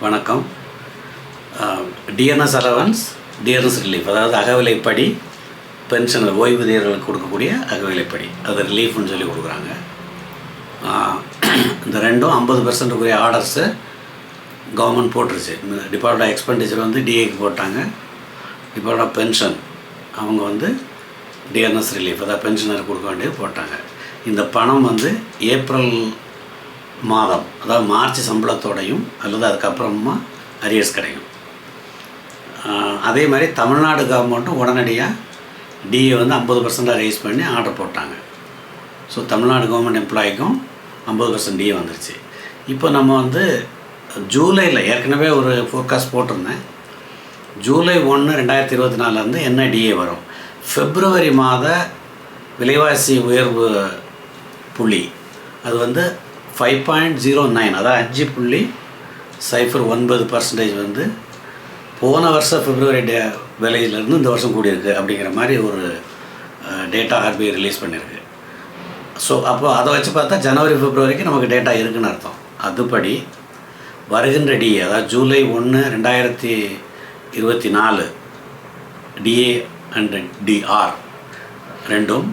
வணக்கம். DNS allowance DNS relief அதாவது அகவிலைப்படி பென்ஷன் ஓய்வூதியர்களுக்கு கொடுக்கக்கூடிய அகவிலைப்படி. அது ரிலீஃப்னு சொல்லி கொடுக்குறாங்க. இந்த ரெண்டும் ஐம்பது பர்சன்ட்டுக்குரிய ஆர்டர்ஸு கவர்மெண்ட் போட்டுருச்சு. டிபார்ட்மெண்ட் ஆஃப் எக்ஸ்பெண்டிச்சர் வந்து டிஏக்கு போட்டாங்க. டிபார்ட்மெண்ட் ஆஃப் பென்ஷன் அவங்க வந்து டிஎன்எஸ் ரிலீஃப் அதாவது பென்ஷனர் கொடுக்க வேண்டியது போட்டாங்க. இந்த பணம் வந்து ஏப்ரல் மாதம் அதாவது மார்ச் சம்பளத்தோடையும் அல்லது அதுக்கப்புறமா அரியர்ஸ் கிடைக்கும். அதே மாதிரி தமிழ்நாடு கவர்மெண்ட்டும் உடனடியாக டிஏ வந்து ஐம்பது பர்சண்டாக ரைஸ் பண்ணி ஆர்டர் போட்டாங்க. ஸோ தமிழ்நாடு கவர்மெண்ட் எம்ப்ளாய்க்கும் ஐம்பது பர்சன்ட் டிஏ வந்துருச்சு. இப்போ நம்ம வந்து ஜூலையில் ஏற்கனவே ஒரு ஃபோர்காஸ்ட் போட்டிருந்தேன். ஜூலை ஒன்று ரெண்டாயிரத்தி இருபத்தி நாலுலேருந்து என்ன டிஏ வரும்? ஃபெப்ரவரி மாத விலைவாசி உயர்வு புள்ளி. அது வந்து ஃபைவ் பாயிண்ட் ஜீரோ நைன் அதாவது அஞ்சு புள்ளி சைஃபர் ஒன்பது பர்சன்டேஜ் வந்து போன வருஷம் பிப்ரவரி டே விலையிலேருந்து இந்த வருஷம் கூடியிருக்கு அப்படிங்கிற மாதிரி ஒரு டேட்டா ஆர்பிஐ ரிலீஸ் பண்ணியிருக்கு. ஸோ அப்போ அதை வச்சு பார்த்தா ஜனவரி பிப்ரவரிக்கு நமக்கு டேட்டா இருக்குன்னு அர்த்தம். அதுபடி வருகின்ற டிஏ அதாவது ஜூலை ஒன்று ரெண்டாயிரத்தி இருபத்தி நாலு டிஏ அண்ட் டிஆர் ரெண்டும்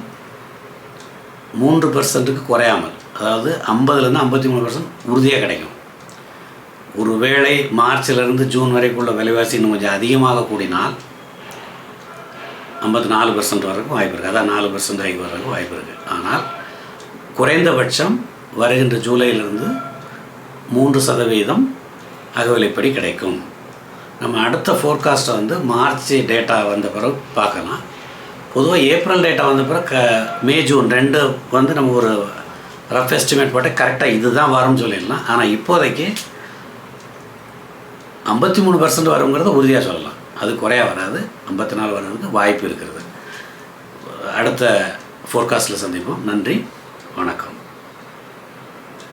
மூன்று பர்சன்ட்டுக்கு குறையாமல் அதாவது ஐம்பதுலேருந்து ஐம்பத்தி மூணு பர்சன்ட் உறுதியாக கிடைக்கும். ஒருவேளை மார்ச்லேருந்து ஜூன் வரைக்குள்ள விலைவாசி இன்னும் கொஞ்சம் அதிகமாக கூடினால் ஐம்பத்தி நாலு பர்சன்ட் வரைக்கும் வாய்ப்பு இருக்குது அதான் நாலு பர்சன்ட் ஆகி வரைக்கும் வாய்ப்பு இருக்குது ஆனால் குறைந்தபட்சம் வருகின்ற ஜூலையிலிருந்து மூன்று சதவீதம் அகவிலைப்படி கிடைக்கும். நம்ம அடுத்த ஃபோர்காஸ்ட்டை வந்து மார்ச் டேட்டா வந்த பிறகு பார்க்கலாம். பொதுவாக ஏப்ரல் டேட்டா வந்த பிறகு க மே ஜூன் ரெண்டு வந்து நம்ம ஒரு ரஃப் எஸ்டிமேட் போட்டு கரெக்டாக இது தான் வரும்னு சொல்லிடலாம். ஆனால் இப்போதைக்கு ஐம்பத்தி மூணு பர்சன்ட் வருங்கிறத உறுதியாக சொல்லலாம். அது குறைய வராது. ஐம்பத்தி நாலு வர்றதுக்கு வாய்ப்பு இருக்கிறது. அடுத்த ஃபோர்காஸ்ட்டில் சந்திப்போம். நன்றி. வணக்கம்.